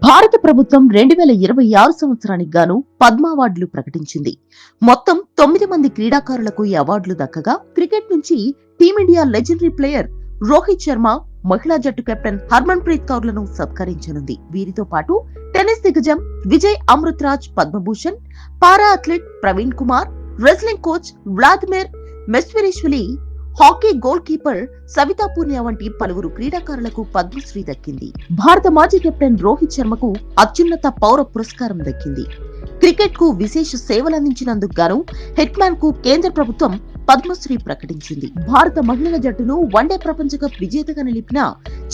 భారత ప్రభుత్వం రెండు వేల ఇరవై ఆరు సంవత్సరానికి గాను పద్మ అవార్డులు ప్రకటించింది. మొత్తం తొమ్మిది మంది క్రీడాకారులకు ఈ అవార్డులు దక్కగా క్రికెట్ నుంచి Team India legendary player Rohit Sharma మహిళా జట్టు కెప్టెన్ హర్మన్ ప్రీత్ కౌర్లను సత్కరించనుంది. వీరితో పాటు టెన్నిస్ దిగ్గజం Vijay Amritraj Padma Bhushan para athlete Praveen Kumar wrestling coach Vladimir Mestvirishvili hockey goalkeeper Savita Punia వంటి పలువురు క్రీడాకారులకు పద్మశ్రీ దక్కింది. భారత మాజీ కెప్టెన్ రోహిత్ శర్మకు అత్యున్నత పౌర పురస్కారం దక్కింది. క్రికెట్కు విశేష సేవలందించినందుకు గాను హెట్ మ్యాన్కు కేంద్ర ప్రభుత్వం పద్మశ్రీ ప్రకటించింది. భారత మహిళల జట్టును వన్డే ప్రపంచ కప్ విజేతగా నిలిపిన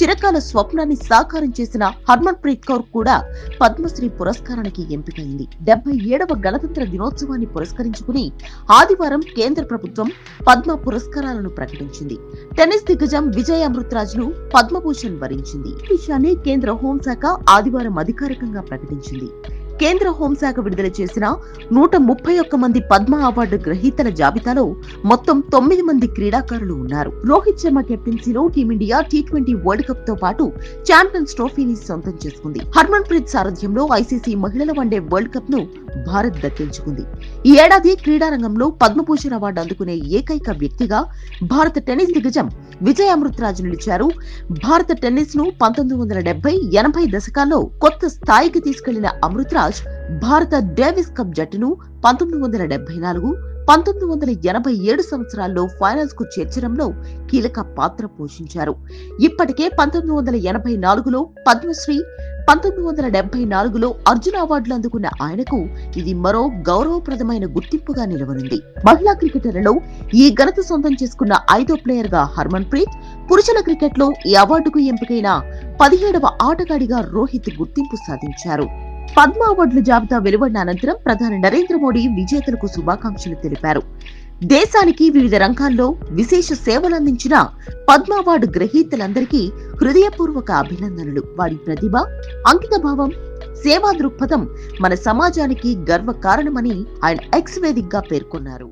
చిరకాల స్వప్నాన్ని సాకారం చేసిన హర్మన్ ప్రీత్ కౌర్ కూడా పద్మశ్రీ పురస్కారానికి ఎంపికైంది. డెబ్బై ఏడవ గణతంత్ర దినోత్సవాన్ని పురస్కరించుకుని ఆదివారం కేంద్ర ప్రభుత్వం పద్మ పురస్కారాలను ప్రకటించింది. టెన్నిస్ దిగ్గజం విజయ్ అమృతరాజ్ను పద్మభూషణ్ వరించింది. ఈ విషయాన్ని కేంద్ర హోంశాఖ ఆదివారం అధికారికంగా ప్రకటించింది. కేంద్ర హోంశాఖ విడుదల చేసిన నూట ముప్పై ఒక్క మంది పద్మ అవార్డు గ్రహీతల జాబితాలో మొత్తం తొమ్మిది మంది క్రీడాకారులు ఉన్నారు. Rohit Sharma కెప్టెన్సీలో team India T twenty world కప్తో పాటు ఛాంపియన్స్ ట్రోఫీని సొంతం చేసుకుంది. హర్మన్ ప్రీత్ సారథ్యంలో ఐసీసీ మహిళల వన్డే వరల్డ్ కప్ను భారత్ దక్కించుకుంది. ఈ ఏడాది క్రీడారంగంలో పద్మభూషణ్ అవార్డు అందుకునే ఏకైక వ్యక్తిగా భారత టెన్నిస్ దిగ్గజం విజయ్ అమృతరాజు నిలిచారు. భారత టెన్నిస్ను పంతొమ్మిది వందల డెబ్బై ఎనభై దశకాల్లో కొత్త స్థాయికి తీసుకెళ్ళిన అమృతరాజ్ భారత డేవిస్ కప్ జట్టును పంతొమ్మిది వందల డెబ్బై నాలుగు పంతొమ్మిది వందల ఎనభై ఏడు సంవత్సరాల్లో ఫైనల్స్కు చేర్చడంలో కీలక పాత్ర పోషించారు. ఇప్పటికే పంతొమ్మిది వందల ఎనభై నాలుగులో పద్మశ్రీ పంతొమ్మిది వందల డెబ్బై నాలుగులో అర్జున అవార్డులు అందుకున్న ఆయనకు ఇది మరో గౌరవప్రదమైన గుర్తింపుగా నిలవనుంది. మహిళా క్రికెటర్లలో ఈ ఘనత సొంతం చేసుకున్న ఐదో ప్లేయర్గా హర్మన్ ప్రీత్ పురుషుల క్రికెట్లో ఈ అవార్డుకు ఎంపికైన పదిహేడవ ఆటగాడిగా రోహిత్ గుర్తింపు సాధించారు. పద్మ అవార్డుల జాబితా వెలువడిన అనంతరం ప్రధాని నరేంద్ర మోడీ విజేతలకు శుభాకాంక్షలు తెలిపారు. దేశానికి వివిధ రంగాల్లో విశేష సేవలందించిన పద్మ అవార్డు గ్రహీతలందరికీ హృదయపూర్వక అభినందనలు. వారి ప్రతిభ అంకిత భావం సేవా దృక్పథం మన సమాజానికి గర్వ కారణమని ఆయన ఎక్స్ వేదికగా పేర్కొన్నారు.